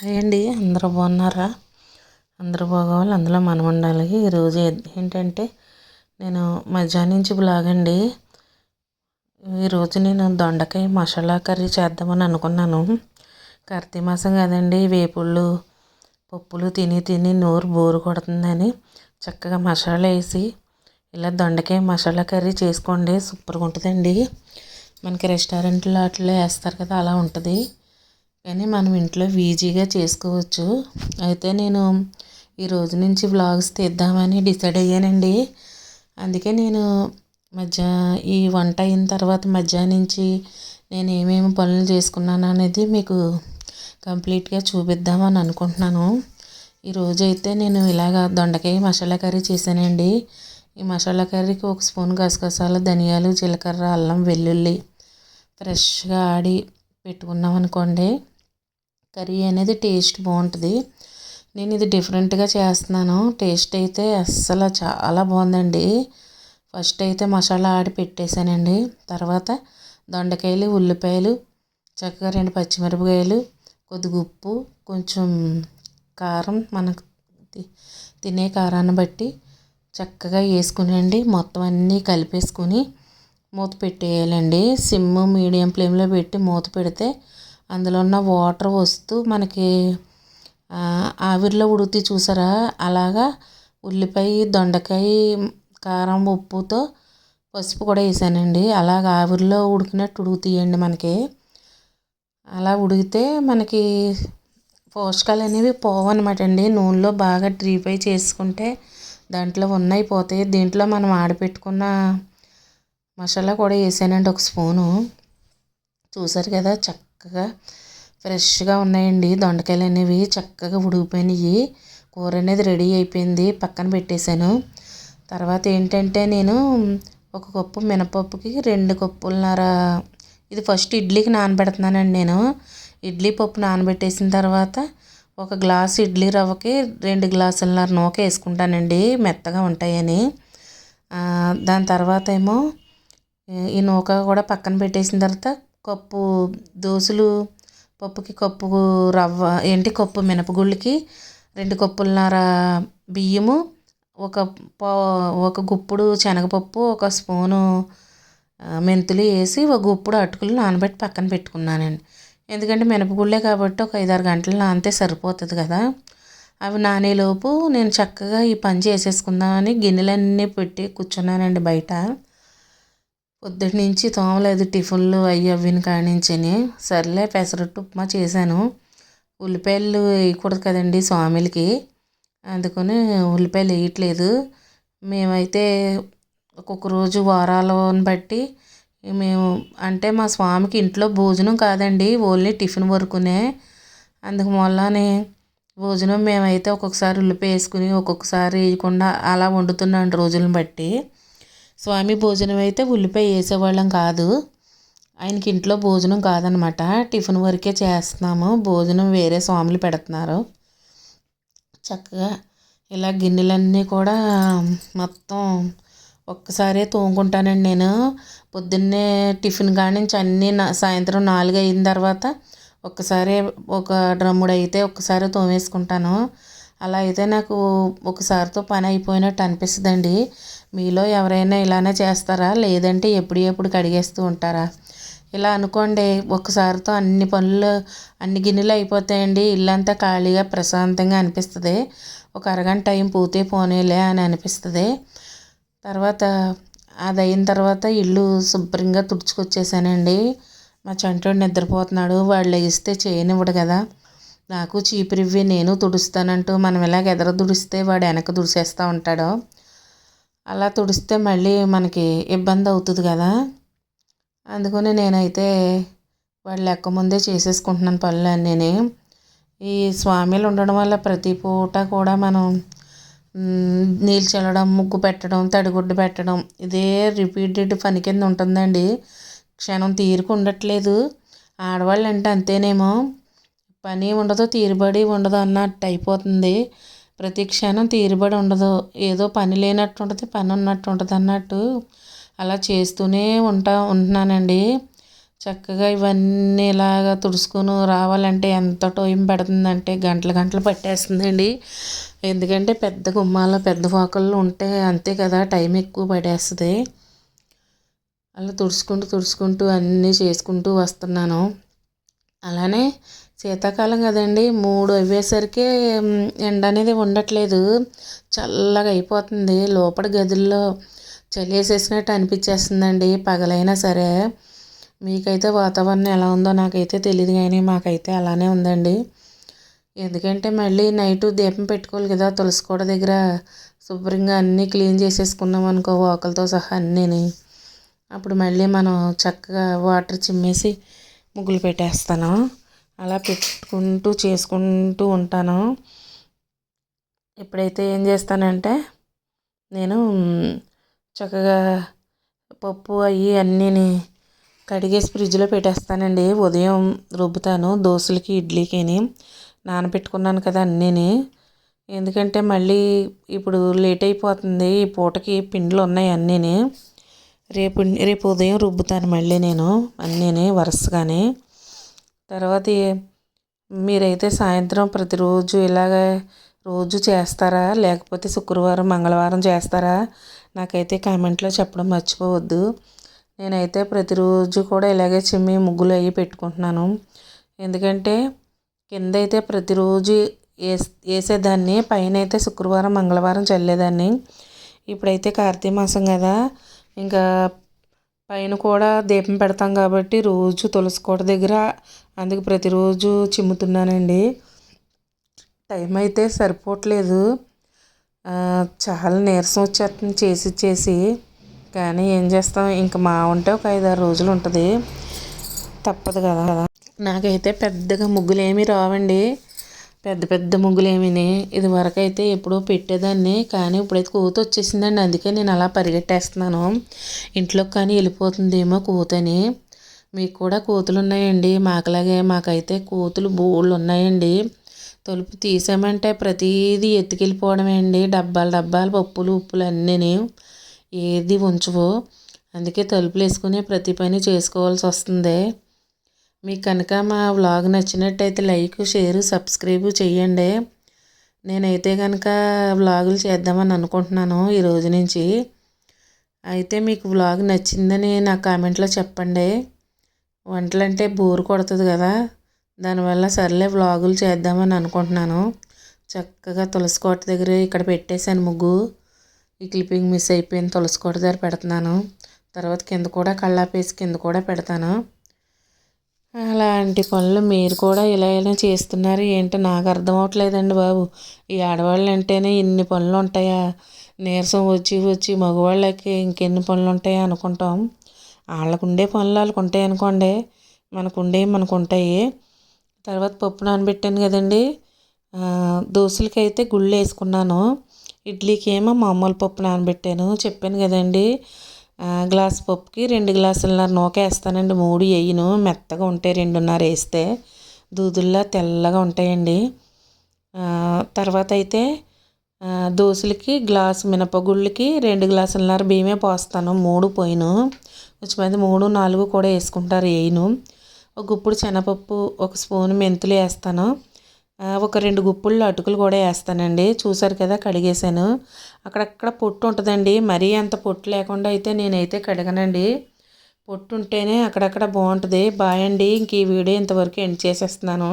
Hi అండి అందరూ బాగున్నారా? అందరూ బాగోవాలి అందులో మనం ఉండాలి. ఈరోజు ఏంటంటే నేను మధ్యాహ్నం నుంచి బ్లాగ్ అండి. ఈరోజు నేను దొండకాయ మసాలా కర్రీ చేద్దామని అనుకున్నాను. కార్తీక మాసం కదండి వేపుళ్ళు పప్పులు తిని తిని నోరు బోరు కొడుతుందని చక్కగా మసాలా వేసి ఇలా దొండకాయ మసాలా కర్రీ చేసుకోండి సూపర్గా ఉంటుందండి. మనకి రెస్టారెంట్లో అట్లా వేస్తారు కదా అలా ఉంటుంది. కానీ మనం ఇంట్లో ఈజీగా చేసుకోవచ్చు. అయితే నేను ఈ రోజు నుంచి వ్లాగ్స్ తీద్దామని డిసైడ్ అయ్యానండి. అందుకే నేను మధ్య ఈ వంట అయిన తర్వాత మధ్యాహ్నం నుంచి నేను ఏమేమి పనులు చేసుకున్నాను అనేది మీకు కంప్లీట్గా చూపిద్దామని అనుకుంటున్నాను. ఈరోజు అయితే నేను ఇలాగ దొండకాయ మసాలా కర్రీ చేశానండి. ఈ మసాలా కర్రీకి ఒక స్పూన్ గసగసాలు ధనియాలు జీలకర్ర అల్లం వెల్లుల్లి ఫ్రెష్గా ఆడి పెట్టుకున్నాం అనుకోండి కర్రీ అనేది టేస్ట్ బాగుంటుంది. నేను ఇది డిఫరెంట్గా చేస్తున్నాను. టేస్ట్ అయితే అస్సలు చాలా బాగుందండి. ఫస్ట్ అయితే మసాలా ఆడి పెట్టేశానండి. తర్వాత దొండకాయలు ఉల్లిపాయలు చక్కగా రెండు పచ్చిమిరపకాయలు కొద్దిగా ఉప్పు కొంచెం కారం మనకు తినే కారాన్ని బట్టి చక్కగా వేసుకునండి. మొత్తం అన్నీ కలిపేసుకుని మూత పెట్టేయాలండి. సిమ్ మీడియం ఫ్లేమ్లో పెట్టి మూత పెడితే అందులో ఉన్న వాటర్ వస్తూ మనకి ఆవిరిలో ఉడికి చూసారా? అలాగా ఉల్లిపాయ దొండకాయ కారం ఉప్పుతో పసుపు కూడా వేసానండి. అలాగ ఆవిరిలో ఉడికినట్టు ఉడుకుతాయండి మనకి. అలా ఉడికితే మనకి పోషకాలు అనేవి పోవన్నమాట అండి. నూనెలో బాగా డ్రీఫై చేసుకుంటే దాంట్లో ఉన్నాయి పోతాయి. దీంట్లో మనం ఆడపెట్టుకున్న మసాలా కూడా వేసానండి ఒక స్పూను. చూసారు కదా చక్కగా ఫ్రెష్గా ఉన్నాయండి. దొండకాయలు అనేవి చక్కగా ఉడిగిపోయినాయి కూర అనేది రెడీ అయిపోయింది. పక్కన పెట్టేశాను. తర్వాత ఏంటంటే నేను ఒక కప్పు మినపప్పుకి రెండు కప్పులన్నర ఇది ఫస్ట్ ఇడ్లీకి నానబెడుతున్నానండి నేను. ఇడ్లీ పప్పు నానబెట్టేసిన తర్వాత ఒక గ్లాస్ ఇడ్లీ రవ్వకి రెండు గ్లాసులన్నర నూక వేసుకుంటానండి. మెత్తగా ఉంటాయని. దాని తర్వాత ఏమో ఈ నూక కూడా పక్కన పెట్టేసిన తర్వాత కప్పు దోసలు పప్పుకి కప్పు రవ్వ ఏంటి కప్పు మినపగుళ్ళకి రెండు కప్పులన్నర బియ్యము ఒక పా ఒక గుప్పుడు శనగపప్పు ఒక స్పూను మెంతులు వేసి ఒక గుప్పుడు అటుకులు నానబెట్టి పక్కన పెట్టుకున్నానండి. ఎందుకంటే మినపగుళ్ళే కాబట్టి ఒక ఐదారు గంటలు నానితే సరిపోతుంది కదా. అవి నానేలోపు నేను చక్కగా ఈ పని చేసేసుకుందామని గిన్నెలన్నీ పెట్టి కూర్చున్నానండి బయట. పొద్దుటి నుంచి తోమలేదు టిఫిన్లు అవి అవ్విన కానించని సర్లే పెసరట్టు ఉప్మా చేశాను. ఉల్లిపాయలు వేయకూడదు కదండి స్వామిలకి. అందుకని ఉల్లిపాయలు వేయట్లేదు. మేమైతే ఒక్కొక్క రోజు వారాలను బట్టి మేము అంటే మా స్వామికి ఇంట్లో భోజనం కాదండి ఓన్లీ టిఫిన్ వరకునే. అందుకు వల్లనే భోజనం మేమైతే ఒక్కొక్కసారి ఉల్లిపాయ వేసుకుని ఒక్కొక్కసారి వేయకుండా అలా వండుతున్నాను రోజులను బట్టి. స్వామి భోజనం అయితే ఉల్లిపాయ వేసేవాళ్ళం కాదు. ఆయనకి ఇంట్లో భోజనం కాదనమాట. టిఫిన్ వరకే చేస్తున్నాము. భోజనం వేరే స్వాములు పెడుతున్నారు. చక్కగా ఇలా గిన్నెలన్నీ కూడా మొత్తం ఒక్కసారే తోముకుంటానండి నేను. పొద్దున్నే టిఫిన్ కానించి నుంచి అన్నీ సాయంత్రం నాలుగు అయిన తర్వాత ఒక్కసారి ఒక డ్రమ్ముడు అయితే ఒక్కసారి తోమేసుకుంటాను. అలా అయితే నాకు ఒకసారితో పని అయిపోయినట్టు అనిపిస్తుందండి. మీలో ఎవరైనా ఇలానే చేస్తారా? లేదంటే ఎప్పుడు ఎప్పుడు కడిగేస్తూ ఉంటారా? ఇలా అనుకోండి ఒక్కసారితో అన్ని పనులు అన్ని గిన్నెలు అయిపోతాయండి. ఇల్లంతా ఖాళీగా ప్రశాంతంగా అనిపిస్తుంది. ఒక అరగంట టైం పూతే పోనీలే అని అనిపిస్తుంది. తర్వాత అది అయిన తర్వాత ఇల్లు శుభ్రంగా తుడుచుకొచ్చేసానండి. మా చంటోడు నిద్రపోతున్నాడు. వాళ్ళు లేస్తే చేయనివ్వడు కదా. నాకు చీపురివ్వి నేను తుడుస్తానంటూ మనం ఇలాగ ఎదర తుడిస్తే వాడు వెనక తుడిసేస్తూ ఉంటాడు అలా తుడిస్తే మళ్ళీ మనకి ఇబ్బంది అవుతుంది కదా. అందుకని నేనైతే వాళ్ళు లెక్క ముందే చేసేసుకుంటున్నాను పనులు అన్నీ ఈ స్వామిలు ఉండడం వల్ల ప్రతి పూట కూడా మనం నీళ్ళు చల్లడం ముగ్గు పెట్టడం తడిగుడ్డు పెట్టడం ఇదే రిపీటెడ్ పని కింద ఉంటుందండి. క్షణం తీరిక ఉండట్లేదు ఆడవాళ్ళు అంటే అంతేనేమో. పని ఉండదు తీరుబడి ఉండదు అన్నట్టు అయిపోతుంది. ప్రతి క్షణం తీరుబడి ఉండదు. ఏదో పని లేనట్టు ఉంటుంది పని ఉన్నట్టు ఉంటుంది అన్నట్టు అలా చేస్తూనే ఉంటా ఉంటున్నానండి. చక్కగా ఇవన్నీ ఇలాగా తుడుచుకొని రావాలంటే ఎంత టైం పడుతుందంటే గంటలు గంటలు పట్టేస్తుందండి. ఎందుకంటే పెద్ద గుమ్మాలు పెద్ద వాకళ్ళు ఉంటే అంతే కదా టైం ఎక్కువ పడేస్తుంది. అలా తుడుచుకుంటూ తుడుచుకుంటూ అన్నీ చేసుకుంటూ వస్తున్నాను. అలానే శీతాకాలం కదండి. మూడు అయ్యేసరికి ఎండ అనేది ఉండట్లేదు. చల్లగా అయిపోతుంది. లోపల గదుల్లో చలి వేసేసినట్టు అనిపించేస్తుందండి. పగలైనా సరే. మీకైతే వాతావరణం ఎలా ఉందో నాకైతే తెలియదు కానీ మాకైతే అలానే ఉందండి. ఎందుకంటే మళ్ళీ నైట్ దీపం పెట్టుకోవాలి కదా. తులసి కోట దగ్గర శుభ్రంగా అన్నీ క్లీన్ చేసేసుకున్నాం అనుకో వాకలతో సహా అన్నీని. అప్పుడు మళ్ళీ మనం చక్కగా వాటర్ చిమ్మేసి ముగ్గులు పెట్టేస్తాను. అలా పెట్టుకుంటూ చేసుకుంటూ ఉంటాను. ఇప్పుడైతే ఏం చేస్తానంటే నేను చక్కగా పప్పు అవి అన్నీని కడిగేసి ఫ్రిడ్జ్లో పెట్టేస్తానండి. ఉదయం రుబ్బుతాను దోశలకి ఇడ్లీకిని. నానబెట్టుకున్నాను కదా అన్నీని. ఎందుకంటే మళ్ళీ ఇప్పుడు లేట్ అయిపోతుంది. ఈ పూటకి పిండిలు ఉన్నాయి అన్నీని. రేపు రేపు ఉదయం రుబ్బుతాను మళ్ళీ నేను అన్నీని వరుసగానే. తర్వాత మీరైతే సాయంత్రం ప్రతిరోజు ఇలాగ రోజు చేస్తారా? లేకపోతే శుక్రవారం మంగళవారం చేస్తారా? నాకైతే కామెంట్లో చెప్పడం మర్చిపోవద్దు. నేనైతే ప్రతిరోజు కూడా ఇలాగే చిమ్మి ముగ్గులు అవి పెట్టుకుంటున్నాను. ఎందుకంటే కింద అయితే ప్రతిరోజు వేస్ వేసేదాన్ని పైన అయితే శుక్రవారం మంగళవారం చల్లేదాన్ని. ఇప్పుడైతే కార్తీక మాసం కదా. ఇంకా పైన కూడా దీపం పెడతాం కాబట్టి రోజు తులసి కోట దగ్గర అందుకు ప్రతిరోజు చిమ్ముతున్నానండి. టైం అయితే సరిపోవట్లేదు. చాలా నీరసం వచ్చేస్తుంది చేసి చేసి. కానీ ఏం చేస్తాం? ఇంకా మా ఉంటే ఒక ఐదారు రోజులు ఉంటుంది. తప్పదు కదా. నాకైతే పెద్దగా ముగ్గులు ఏమీ రావండి. పెద్ద పెద్ద ముగ్గులేమీని ఇది వరకైతే ఎప్పుడో పెట్టేదాన్ని కానీ ఇప్పుడైతే కూత వచ్చేసిందండి అందుకే నేను అలా పరిగెట్టేస్తున్నాను. ఇంట్లోకి కానీ వెళ్ళిపోతుందేమో కూతని. మీకు కూడా కూతులు ఉన్నాయండి మాకులాగే మాకైతే కూతులు బోళ్ళు ఉన్నాయండి తలుపు తీసామంటే ప్రతిదీ ఎత్తుకెళ్ళిపోవడమే అండి. డబ్బాలు డబ్బాలు పప్పులు ఉప్పులు అన్నీ ఏది ఉంచవు. అందుకే తలుపులు వేసుకుని ప్రతి పని చేసుకోవాల్సి వస్తుంది మీకు కనుక మా వ్లాగ్ నచ్చినట్టయితే లైక్ షేర్ సబ్స్క్రైబ్ చేయండి నేనైతే కనుక వ్లాగులు చేద్దామని అనుకుంటున్నాను ఈ రోజు నుంచి. అయితే మీకు వ్లాగ్ నచ్చిందని నా కామెంట్లో చెప్పండి. వంటలు అంటే కొడుతుంది కదా. దానివల్ల సర్లే వ్లాగులు చేద్దామని అనుకుంటున్నాను. చక్కగా తులసి కోట దగ్గర ఇక్కడ పెట్టేశాను ముగ్గు. ఈ క్లిప్పింగ్ మిస్ అయిపోయింది. తులసి కోట దగ్గర పెడుతున్నాను. తర్వాత కింద కూడా కళ్ళాపేసి కింద కూడా పెడతాను. అలాంటి పనులు మీరు కూడా ఇలా ఇలా చేస్తున్నారు. ఏంటో నాకు అర్థం అవ్వట్లేదండి బాబు. ఈ ఆడవాళ్ళు అంటేనే ఇన్ని పనులు ఉంటాయా? నీరసం వచ్చి వచ్చి మగవాళ్ళకి ఇంకెన్ని పనులు ఉంటాయా అనుకుంటాం. వాళ్ళకు ఉండే పనులు వాళ్ళకు ఉంటాయి అనుకోండి. మనకు ఉండే మనకు ఉంటాయి తర్వాత పప్పు నానబెట్టాను కదండి. దోశలకి అయితే గుళ్ళు వేసుకున్నాను. ఇడ్లీకి ఏమో మామూలు పప్పు నానబెట్టాను. చెప్పాను కదండి. గ్లాస్ పప్పుకి రెండు గ్లాసులన్నర నూక వేస్తానండి. మూడు వేయను. మెత్తగా ఉంటాయి రెండున్నర వేస్తే. దూదుల్లా తెల్లగా ఉంటాయండి. తర్వాత అయితే దోశలకి గ్లాసు మినపగుళ్ళకి రెండు గ్లాసులన్నర బియ్యమే పోస్తాను. మూడు పోయిను. కొంచెమంది మూడు నాలుగు కూడా వేసుకుంటారు వేయను. ఒక గుప్పుడు శనగపప్పు ఒక స్పూన్ మెంతులు వేస్తాను. ఒక రెండు గుప్పుళ్ళు అటుకులు కూడా వేస్తానండి. చూసారు కదా కడిగేసాను అక్కడక్కడ పొట్టు ఉంటుందండి. మరీ అంత పొట్టు లేకుండా అయితే నేనైతే కడగనండి. పొట్టు ఉంటేనే అక్కడక్కడ బాగుంటుంది. బాయ్ అండి. ఇంక ఈ వీడియో ఇంతవరకు ఎండ్ చేసేస్తున్నాను.